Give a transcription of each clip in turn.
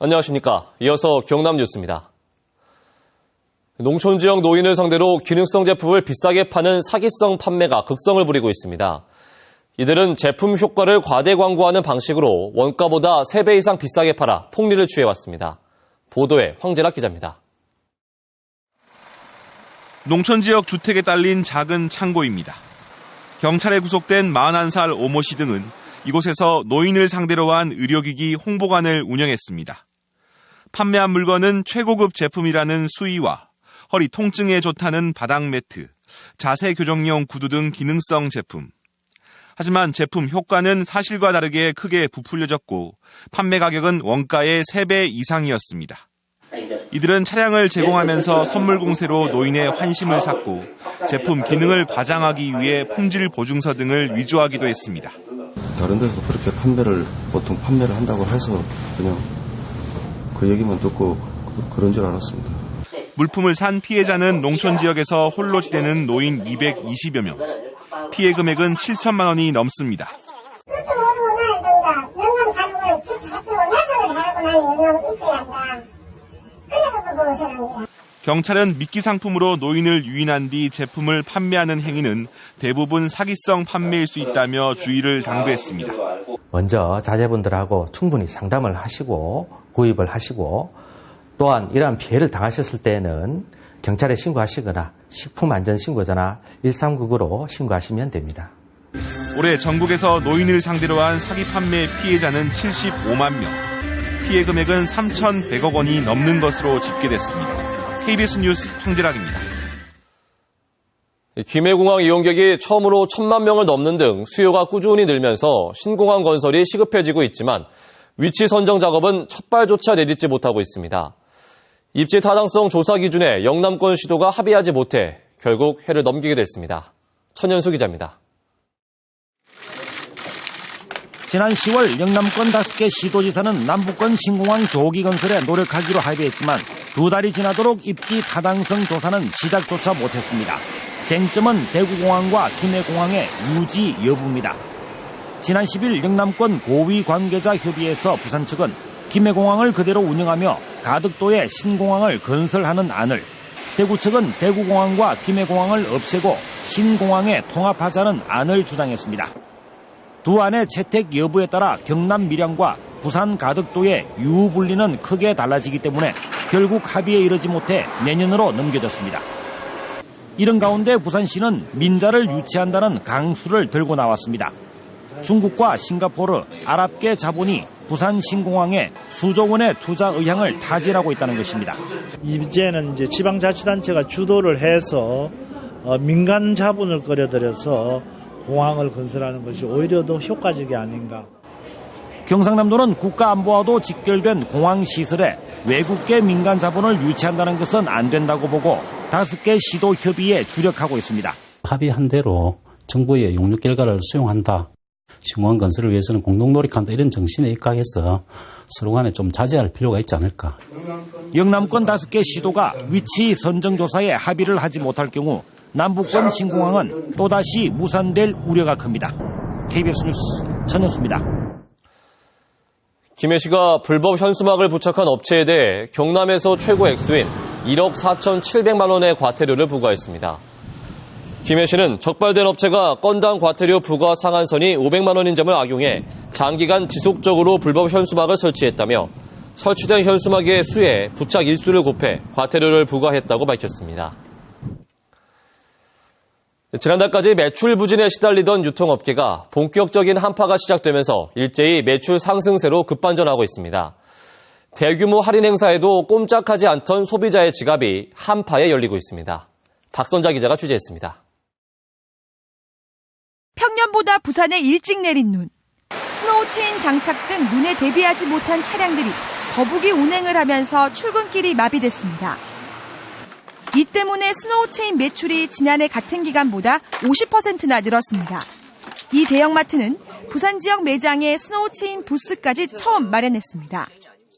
안녕하십니까. 이어서 경남 뉴스입니다. 농촌 지역 노인을 상대로 기능성 제품을 비싸게 파는 사기성 판매가 극성을 부리고 있습니다. 이들은 제품 효과를 과대 광고하는 방식으로 원가보다 3배 이상 비싸게 팔아 폭리를 취해왔습니다. 보도에 황재락 기자입니다. 농촌 지역 주택에 딸린 작은 창고입니다. 경찰에 구속된 41살 오모 씨 등은 이곳에서 노인을 상대로 한 의료기기 홍보관을 운영했습니다. 판매한 물건은 최고급 제품이라는 수의와 허리 통증에 좋다는 바닥 매트, 자세 교정용 구두 등 기능성 제품. 하지만 제품 효과는 사실과 다르게 크게 부풀려졌고 판매 가격은 원가의 3배 이상이었습니다. 이들은 차량을 제공하면서 선물 공세로 노인의 환심을 샀고 제품 기능을 과장하기 위해 품질 보증서 등을 위조하기도 했습니다. 다른 데서 그렇게 판매를 보통 판매를 한다고 해서 그냥 그 얘기만 듣고 그- 그런 줄 알았습니다. 물품을 산 피해자는 농촌 지역에서 홀로 지내는 노인 220여 명. 피해 금액은 7천만 원이 넘습니다. 그것도 모르고 나는 든가 영감 가족을 집 잡히고 약속을 하고 나는 영감 입구에 앉아 그래서 그 무엇을 합니다 경찰은 미끼 상품으로 노인을 유인한 뒤 제품을 판매하는 행위는 대부분 사기성 판매일 수 있다며 주의를 당부했습니다. 먼저 자제분들하고 충분히 상담을 하시고 구입을 하시고 또한 이러한 피해를 당하셨을 때에는 경찰에 신고하시거나 식품안전신고전화 139으로 신고하시면 됩니다. 올해 전국에서 노인을 상대로 한 사기 판매 피해자는 75만 명. 피해 금액은 3,100억 원이 넘는 것으로 집계됐습니다. KBS 뉴스 황재락입니다. 김해공항 이용객이 처음으로 천만 명을 넘는 등 수요가 꾸준히 늘면서 신공항 건설이 시급해지고 있지만 위치 선정 작업은 첫발조차 내딛지 못하고 있습니다. 입지 타당성 조사 기준에 영남권 시도가 합의하지 못해 결국 해를 넘기게 됐습니다. 천연수 기자입니다. 지난 10월 영남권 5개 시도지사는 남북권 신공항 조기 건설에 노력하기로 합의했지만 두 달이 지나도록 입지 타당성 조사는 시작조차 못했습니다. 쟁점은 대구공항과 김해공항의 유지 여부입니다. 지난 10일 영남권 고위 관계자 협의회에서 부산 측은 김해공항을 그대로 운영하며 가덕도에 신공항을 건설하는 안을 대구 측은 대구공항과 김해공항을 없애고 신공항에 통합하자는 안을 주장했습니다. 두 안의 채택 여부에 따라 경남 밀양과 부산 가덕도의 유후 분리는 크게 달라지기 때문에 결국 합의에 이르지 못해 내년으로 넘겨졌습니다. 이런 가운데 부산시는 민자를 유치한다는 강수를 들고 나왔습니다. 중국과 싱가포르, 아랍계 자본이 부산 신공항에 수조 원의 투자 의향을 타질하고 있다는 것입니다. 이제는 이제 지방자치단체가 주도를 해서 어, 민간 자본을 끌어들여서 공항을 건설하는 것이 오히려 더 효과적이 아닌가. 경상남도는 국가안보와도 직결된 공항 시설에 외국계 민간 자본을 유치한다는 것은 안 된다고 보고 다섯 개 시도 협의에 주력하고 있습니다. 합의한 대로 정부의 용역 결과를 수용한다. 신공항 건설을 위해서는 공동 노력한다. 이런 정신에 입각해서 서로 간에 좀 자제할 필요가 있지 않을까. 영남권 다섯 개 시도가 위치 선정 조사에 합의를 하지 못할 경우 남북권 신공항은 또다시 무산될 우려가 큽니다. KBS 뉴스 전현수입니다. 김해 씨가 불법 현수막을 부착한 업체에 대해 경남에서 최고 액수인 1억 4,700만 원의 과태료를 부과했습니다. 김해 씨는 적발된 업체가 건당 과태료 부과 상한선이 500만 원인 점을 악용해 장기간 지속적으로 불법 현수막을 설치했다며 설치된 현수막의 수에 부착 일수를 곱해 과태료를 부과했다고 밝혔습니다. 지난달까지 매출 부진에 시달리던 유통업계가 본격적인 한파가 시작되면서 일제히 매출 상승세로 급반전하고 있습니다. 대규모 할인 행사에도 꼼짝하지 않던 소비자의 지갑이 한파에 열리고 있습니다. 박선자 기자가 취재했습니다. 평년보다 부산에 일찍 내린 눈. 스노우 체인 장착 등 눈에 대비하지 못한 차량들이 거북이 운행을 하면서 출근길이 마비됐습니다. 이 때문에 스노우 체인 매출이 지난해 같은 기간보다 50%나 늘었습니다. 이 대형마트는 부산 지역 매장에 스노우 체인 부스까지 처음 마련했습니다.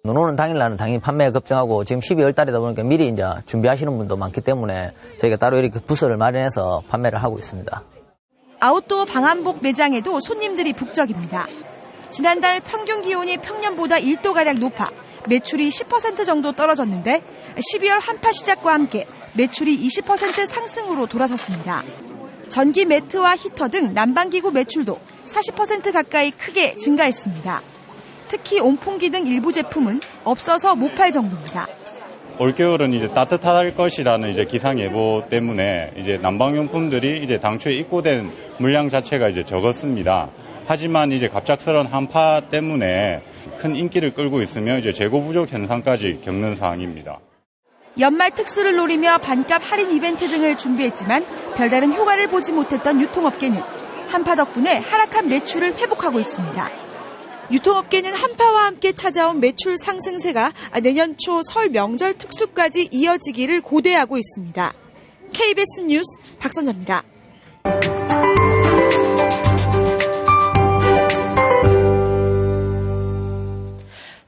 눈 오는 당일날은 당연히 판매가 급증하고 지금 12월 달이다 보니까 미리 이제 준비하시는 분도 많기 때문에 저희가 따로 이렇게 부서를 마련해서 판매를 하고 있습니다. 아웃도어 방한복 매장에도 손님들이 북적입니다. 지난달 평균 기온이 평년보다 1도가량 높아 매출이 10% 정도 떨어졌는데 12월 한파 시작과 함께 매출이 20% 상승으로 돌아섰습니다. 전기 매트와 히터 등 난방기구 매출도 40% 가까이 크게 증가했습니다. 특히 온풍기 등 일부 제품은 없어서 못 팔 정도입니다. 올겨울은 이제 따뜻할 것이라는 이제 기상 예보 때문에 이제 난방용품들이 이제 당초에 입고된 물량 자체가 이제 적었습니다. 하지만 이제 갑작스러운 한파 때문에 큰 인기를 끌고 있으며 이제 재고 부족 현상까지 겪는 상황입니다. 연말 특수를 노리며 반값 할인 이벤트 등을 준비했지만 별다른 효과를 보지 못했던 유통업계는 한파 덕분에 하락한 매출을 회복하고 있습니다. 유통업계는 한파와 함께 찾아온 매출 상승세가 내년 초 설 명절 특수까지 이어지기를 고대하고 있습니다. KBS 뉴스 박선자입니다.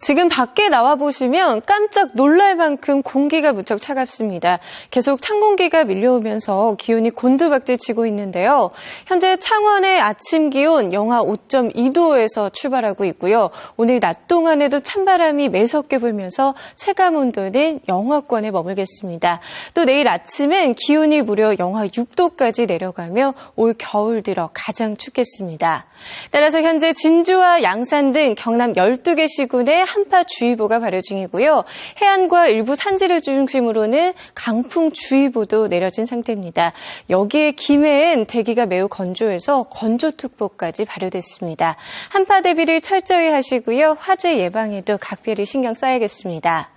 지금 밖에 나와 보시면 깜짝 놀랄 만큼 공기가 무척 차갑습니다. 계속 찬 공기가 밀려오면서 기온이 곤두박질치고 있는데요. 현재 창원의 아침 기온 영하 5.2도에서 출발하고 있고요. 오늘 낮 동안에도 찬바람이 매섭게 불면서 체감 온도는 영하권에 머물겠습니다. 또 내일 아침엔 기온이 무려 영하 6도까지 내려가며 올 겨울 들어 가장 춥겠습니다. 따라서 현재 진주와 양산 등 경남 12개 시군에 한 파주의보가 발효 중이고요. 해안과 일부 산지를 중심으로는 강풍주의보도 내려진 상태입니다. 여기에 김해엔 대기가 매우 건조해서 건조특보까지 발효됐습니다. 한파 대비를 철저히 하시고요. 화재 예방에도 각별히 신경 써야겠습니다.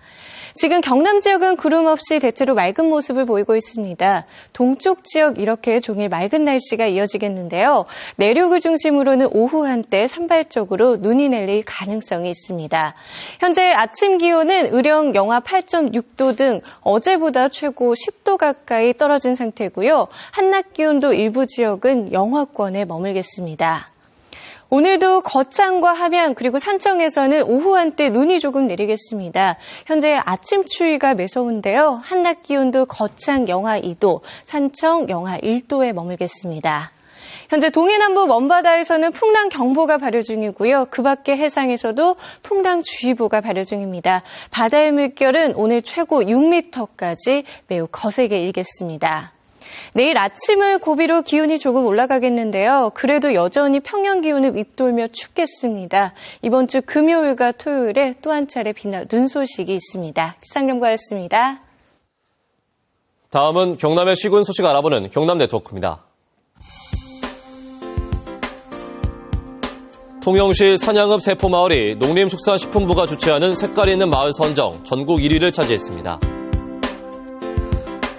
지금 경남 지역은 구름 없이 대체로 맑은 모습을 보이고 있습니다. 동쪽 지역 이렇게 종일 맑은 날씨가 이어지겠는데요. 내륙을 중심으로는 오후 한때 산발적으로 눈이 내릴 가능성이 있습니다. 현재 아침 기온은 의령 영하 8.6도 등 어제보다 최고 10도 가까이 떨어진 상태고요. 한낮 기온도 일부 지역은 영하권에 머물겠습니다. 오늘도 거창과 함양 그리고 산청에서는 오후 한때 눈이 조금 내리겠습니다. 현재 아침 추위가 매서운데요. 한낮 기온도 거창 영하 2도, 산청 영하 1도에 머물겠습니다. 현재 동해남부 먼바다에서는 풍랑 경보가 발효 중이고요. 그 밖에 해상에서도 풍랑 주의보가 발효 중입니다. 바다의 물결은 오늘 최고 6m까지 매우 거세게 일겠습니다. 내일 아침을 고비로 기온이 조금 올라가겠는데요. 그래도 여전히 평년 기온을 윗돌며 춥겠습니다. 이번 주 금요일과 토요일에 또 한 차례 비나 눈 소식이 있습니다. 기상연구였습니다. 다음은 경남의 시군 소식 알아보는 경남 네트워크입니다. 통영시 산양읍 세포마을이 농림축산식품부가 주최하는 색깔 있는 마을 선정 전국 1위를 차지했습니다.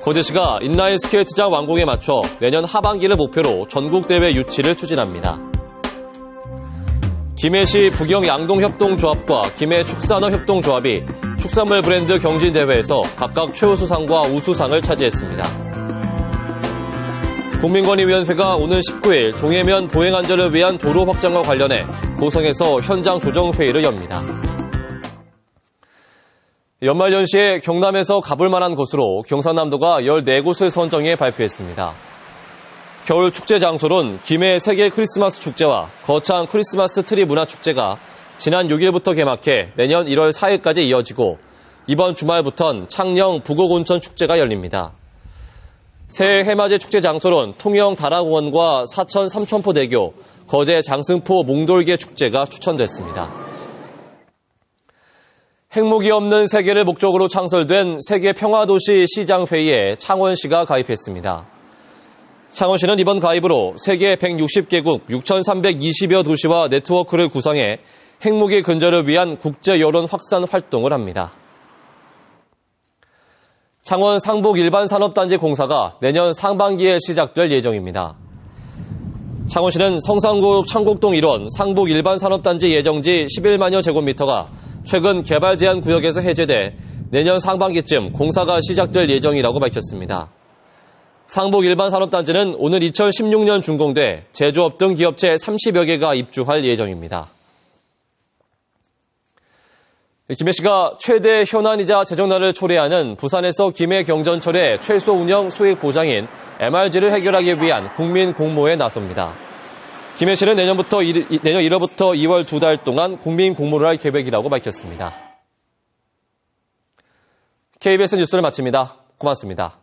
거제시가 인라인 스케이트장 완공에 맞춰 내년 하반기를 목표로 전국대회 유치를 추진합니다. 김해시 부경 양동협동조합과 김해축산어협동조합이 축산물 브랜드 경진대회에서 각각 최우수상과 우수상을 차지했습니다. 국민권익위원회가 오는 19일 동해면 보행안전을 위한 도로 확장과 관련해 고성에서 현장 조정회의를 엽니다. 연말연시에 경남에서 가볼 만한 곳으로 경상남도가 14곳을 선정해 발표했습니다. 겨울 축제 장소론 김해 세계 크리스마스 축제와 거창 크리스마스 트리 문화 축제가 지난 6일부터 개막해 내년 1월 4일까지 이어지고 이번 주말부턴 창녕 북옥온천 축제가 열립니다. 새해 해맞이 축제 장소론 통영 다락공원과 사천 삼천포대교, 거제 장승포 몽돌개 축제가 추천됐습니다. 핵무기 없는 세계를 목적으로 창설된 세계 평화도시 시장 회의에 창원시가 가입했습니다. 창원시는 이번 가입으로 세계 160개국 6,320여 도시와 네트워크를 구성해 핵무기 근절을 위한 국제 여론 확산 활동을 합니다. 창원 상북 일반산업단지 공사가 내년 상반기에 시작될 예정입니다. 창원시는 성산구 창곡동 1원 상북 일반산업단지 예정지 11만여 제곱미터가 최근 개발 제한 구역에서 해제돼 내년 상반기쯤 공사가 시작될 예정이라고 밝혔습니다. 상북 일반산업단지는 오늘 2016년 준공돼 제조업 등 기업체 30여 개가 입주할 예정입니다. 김해 씨가 최대 현안이자 재정난을 초래하는 부산에서 김해 경전철의 최소 운영 수익 보장인 MRG를 해결하기 위한 국민 공모에 나섭니다. 김해 씨는 내년부터 1, 내년 1월부터 2월 두 달 동안 국민 공모를 할 계획이라고 밝혔습니다. KBS 뉴스를 마칩니다. 고맙습니다.